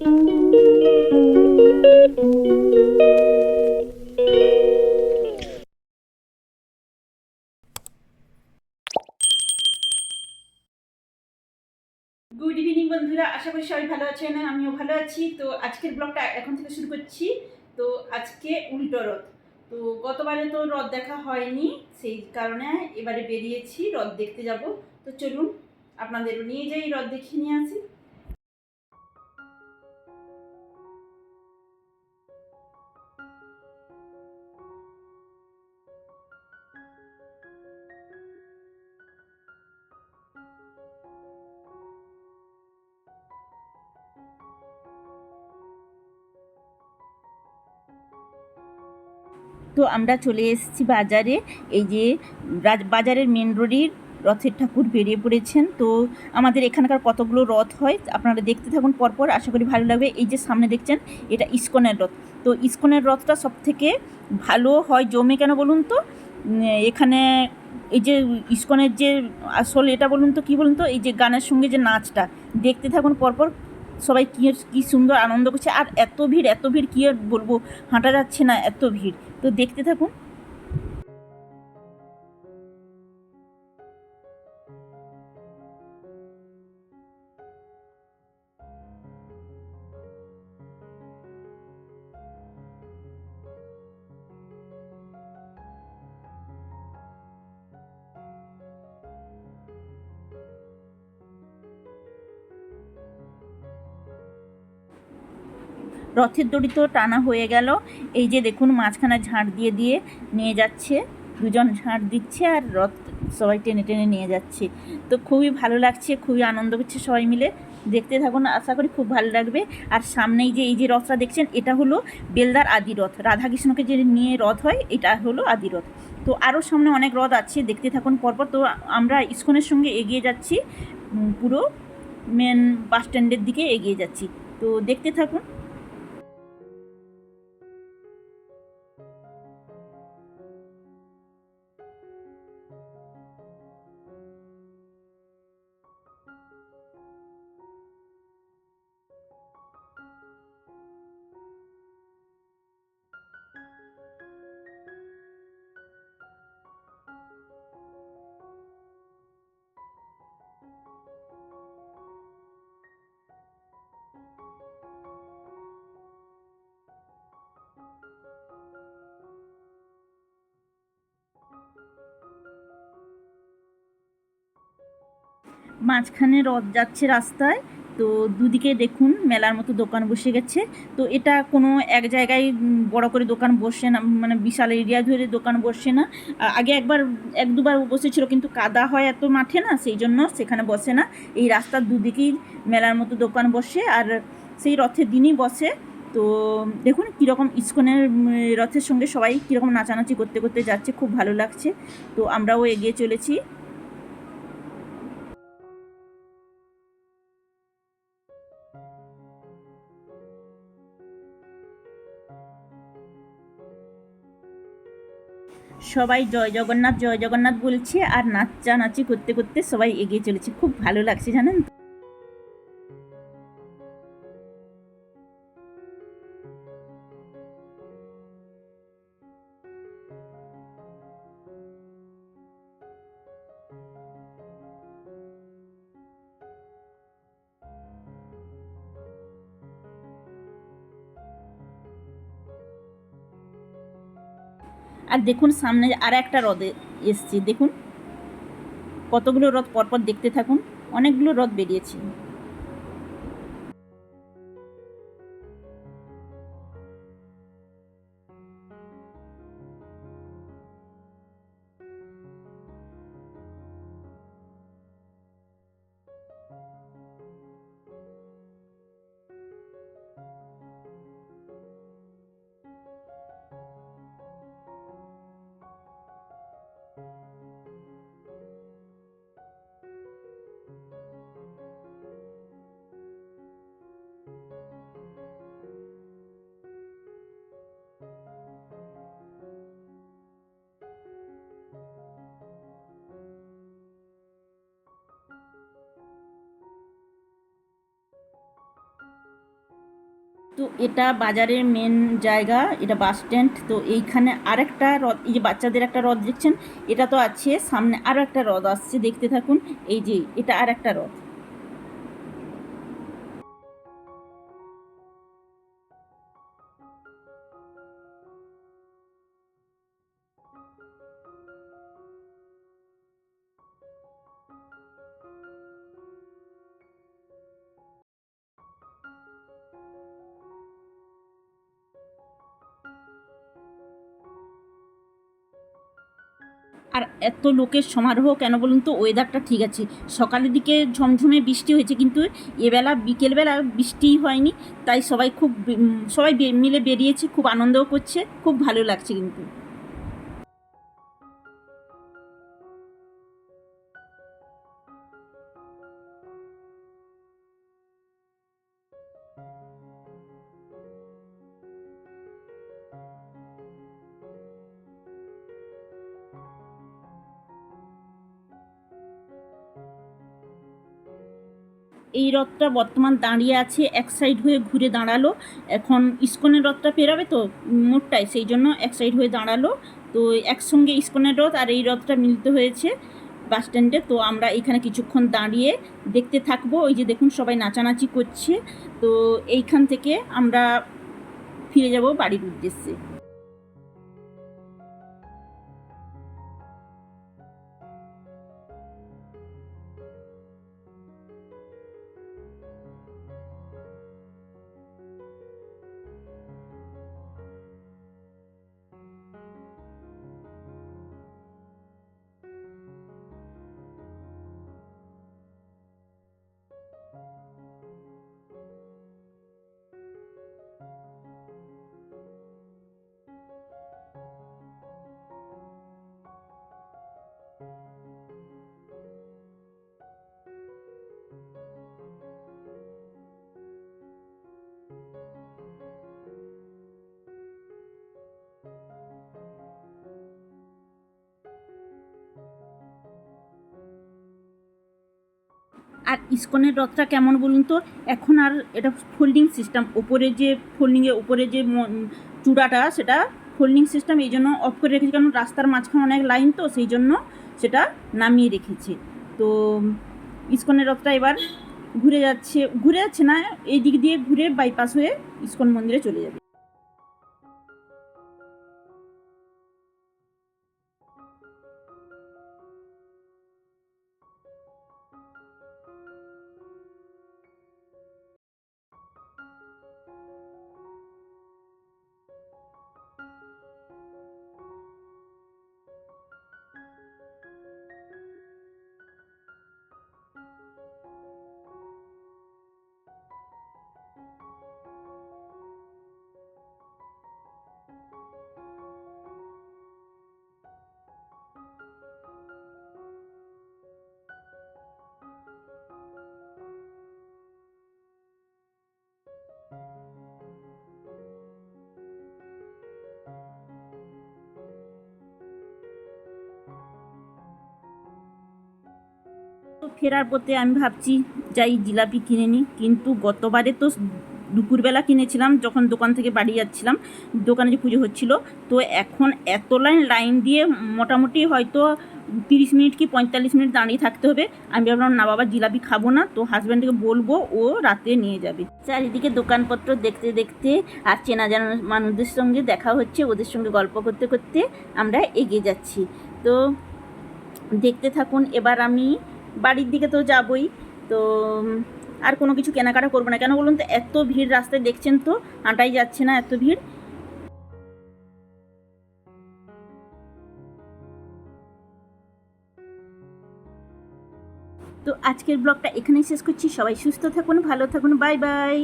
Good evening বন্ধুরা। আশা করি সবাই ভালো আছেন, আমিও ভালো আছি। তো আজকের ব্লগটা এখন থেকে শুরু করছি। তো আজকে উল্টো রথ। তো গতবারে তো রথ দেখা হয়নি, সেই কারণে এবারে বেরিয়েছি, রথ দেখতে যাব। তো চলুন, আপনাদেরও নিয়ে যাই রথ দেখিয়ে নিয়ে আসি। তো আমরা চলে এসেছি বাজারে। এই যে বাজারের মেন রোডের রথের ঠাকুর বেরিয়ে পড়েছেন। তো আমাদের এখানকার কতগুলো রথ হয় আপনারা দেখতে থাকুন পরপর। আশা করি ভালো লাগবে। এই যে সামনে দেখছেন, এটা ইস্কনের রথ। তো ইস্কনের রথটা সব থেকে ভালো হয় জমে কেন বলুন তো? এখানে এই যে ইস্কনের যে আসল এটা বলুন তো, কী বলুন তো? এই যে গানের সঙ্গে যে নাচটা, দেখতে থাকুন পরপর। সবাই কী কী সুন্দর আনন্দ করছে, আর এত ভিড় এত ভিড় কী আর বলব, হাঁটা যাচ্ছে না, এত ভিড়। তো দেখতে থাকুন রথের দড়ি তো টানা হয়ে গেল। এই যে দেখুন, মাঝখানে ঝাঁট দিয়ে দিয়ে নিয়ে যাচ্ছে। দুজন ঝাঁট দিচ্ছে আর রথ সবাই টেনে টেনে নিয়ে যাচ্ছে। তো খুবই ভালো লাগছে, খুবই আনন্দ করছে সবাই মিলে। দেখতে থাকুন, আশা করি খুব ভালো লাগবে। আর সামনেই যে এই যে রথটা দেখছেন, এটা হলো বেলদার আদি রথ। রাধাকৃষ্ণকে যে নিয়ে রথ হয়, এটা হলো আদি রথ। তো আরও সামনে অনেক রথ আছে, দেখতে থাকুন পরপর। তো আমরা ইস্কনের সঙ্গে এগিয়ে যাচ্ছি পুরো মেন বাস স্ট্যান্ডের দিকে এগিয়ে যাচ্ছি। তো দেখতে থাকুন। মাঝখানে রথ যাচ্ছে রাস্তায়, তো দুদিকে দেখুন মেলার মতো দোকান বসে গেছে। তো এটা কোনো এক জায়গায় বড় করে দোকান বসে না মানে বিশাল এরিয়া ধরে দোকান বসে না। আগে একবার, এক দুবার বসেছিল কিন্তু কাদা হয় এত মাঠে না, সেই জন্য সেখানে বসে না। এই রাস্তার দুদিকেই মেলার মতো দোকান বসে আর সেই রথের দিনই বসে। তো দেখুন কীরকম ইস্কনের রথের সঙ্গে সবাই কীরকম নাচানাচি করতে করতে যাচ্ছে, খুব ভালো লাগছে। তো আমরাও এগিয়ে চলেছি। সবাই জয় জগন্নাথ জয় জগন্নাথ বলছে আর নাচানাচি করতে করতে সবাই এগিয়ে চলেছে। খুব ভালো লাগছে, জানেন আর দেখুন সামনে আর একটা হ্রদে এসছি, দেখুন। কতগুলো রথ পরপর দেখতে থাকুন, অনেকগুলো রথ বেরিয়েছে। তো এটা বাজারের মেন জায়গা, এটা বাস স্ট্যান্ড তো এইখানে আরেকটা হ্রদ এই যে বাচ্চাদের একটা হ্রদ দেখছেন, এটা তো আছে, সামনে আরও একটা হ্রদ আসছে, দেখতে থাকুন, এই যে এটা আর একটা হ্রদ আর এত লোকের সমারোহ কেন বলুন তো? ওয়েদারটা ঠিক আছে। সকালের দিকে ঝমঝমে বৃষ্টি হয়েছে কিন্তু এবেলা, বিকেলবেলা বৃষ্টিই হয়নি। তাই সবাই খুব সবাই মিলে বেরিয়েছে, খুব আনন্দও করছে, খুব ভালো লাগছে কিন্তু। এই রথটা বর্তমান দাঁড়িয়ে আছে, এক সাইড হয়ে ঘুরে দাঁড়াল। এখন ইস্কনের রথটা পেরোবে তো মোড়টায় সেই জন্য এক সাইড হয়ে দাঁড়াল। তো একসঙ্গে ইস্কনের রথ আর এই রথটা মিলিত হয়েছে বাস স্ট্যান্ডে তো আমরা এখানে কিছুক্ষণ দাঁড়িয়ে দেখতে থাকব। ওই যে দেখুন সবাই নাচানাচি করছে। তো এইখান থেকে আমরা ফিরে যাব বাড়ির উদ্দেশ্যে। আর ইস্কনের রথটা কেমন বলুন তো? এখন আর এটা ফোল্ডিং সিস্টেম ওপরে যে ফোল্ডিংয়ে ওপরে যে চূড়াটা, সেটা ফোল্ডিং সিস্টেম এই জন্য অফ করে রেখেছে কারণ রাস্তার মাঝখানে অনেক লাইন তো, সেই জন্য সেটা নামিয়ে রেখেছে। তো ইস্কনের রথটা এবার ঘুরে যাচ্ছে ঘুরে যাচ্ছে না, এই দিক দিয়ে ঘুরে বাইপাস হয়ে ইস্কন মন্দিরে চলে যাবে। ফেরার পথে আমি ভাবছি, যাই জিলাপি কিনে নিই কিন্তু গতবারে তো দুপুরবেলা কিনেছিলাম, যখন দোকান থেকে বাড়ি যাচ্ছিলাম, দোকানে যে পুজো হচ্ছিল, তো এখন এত লাইন লাইন দিয়ে মোটামুটি হয়তো তিরিশ মিনিট কি পঁয়তাল্লিশ মিনিট দাঁড়িয়ে থাকতে হবে। আমি ভাবলাম, না বাবা, জিলাপি খাব না। তো হাজব্যান্ডকে বলব, ও রাতে নিয়ে যাবে। চারিদিকে দোকানপত্র দেখতে দেখতে আর চেনা জানা মানুষদের সঙ্গে দেখা হচ্ছে, ওদের সঙ্গে গল্প করতে করতে আমরা এগিয়ে যাচ্ছি। তো দেখতে থাকুন, এবার আমি বাড়ির দিকে তো যাবই, তো আর কোনো কিছু কেনাকাটা করব না। কেন বলুন তো, এত ভিড় রাস্তায় দেখছেন তো, হাঁটাই যাচ্ছে না এত ভিড়। তো আজকের ব্লগটা এখানেই শেষ করছি। সবাই সুস্থ থাকুন, ভালো থাকুন, বাই বাই।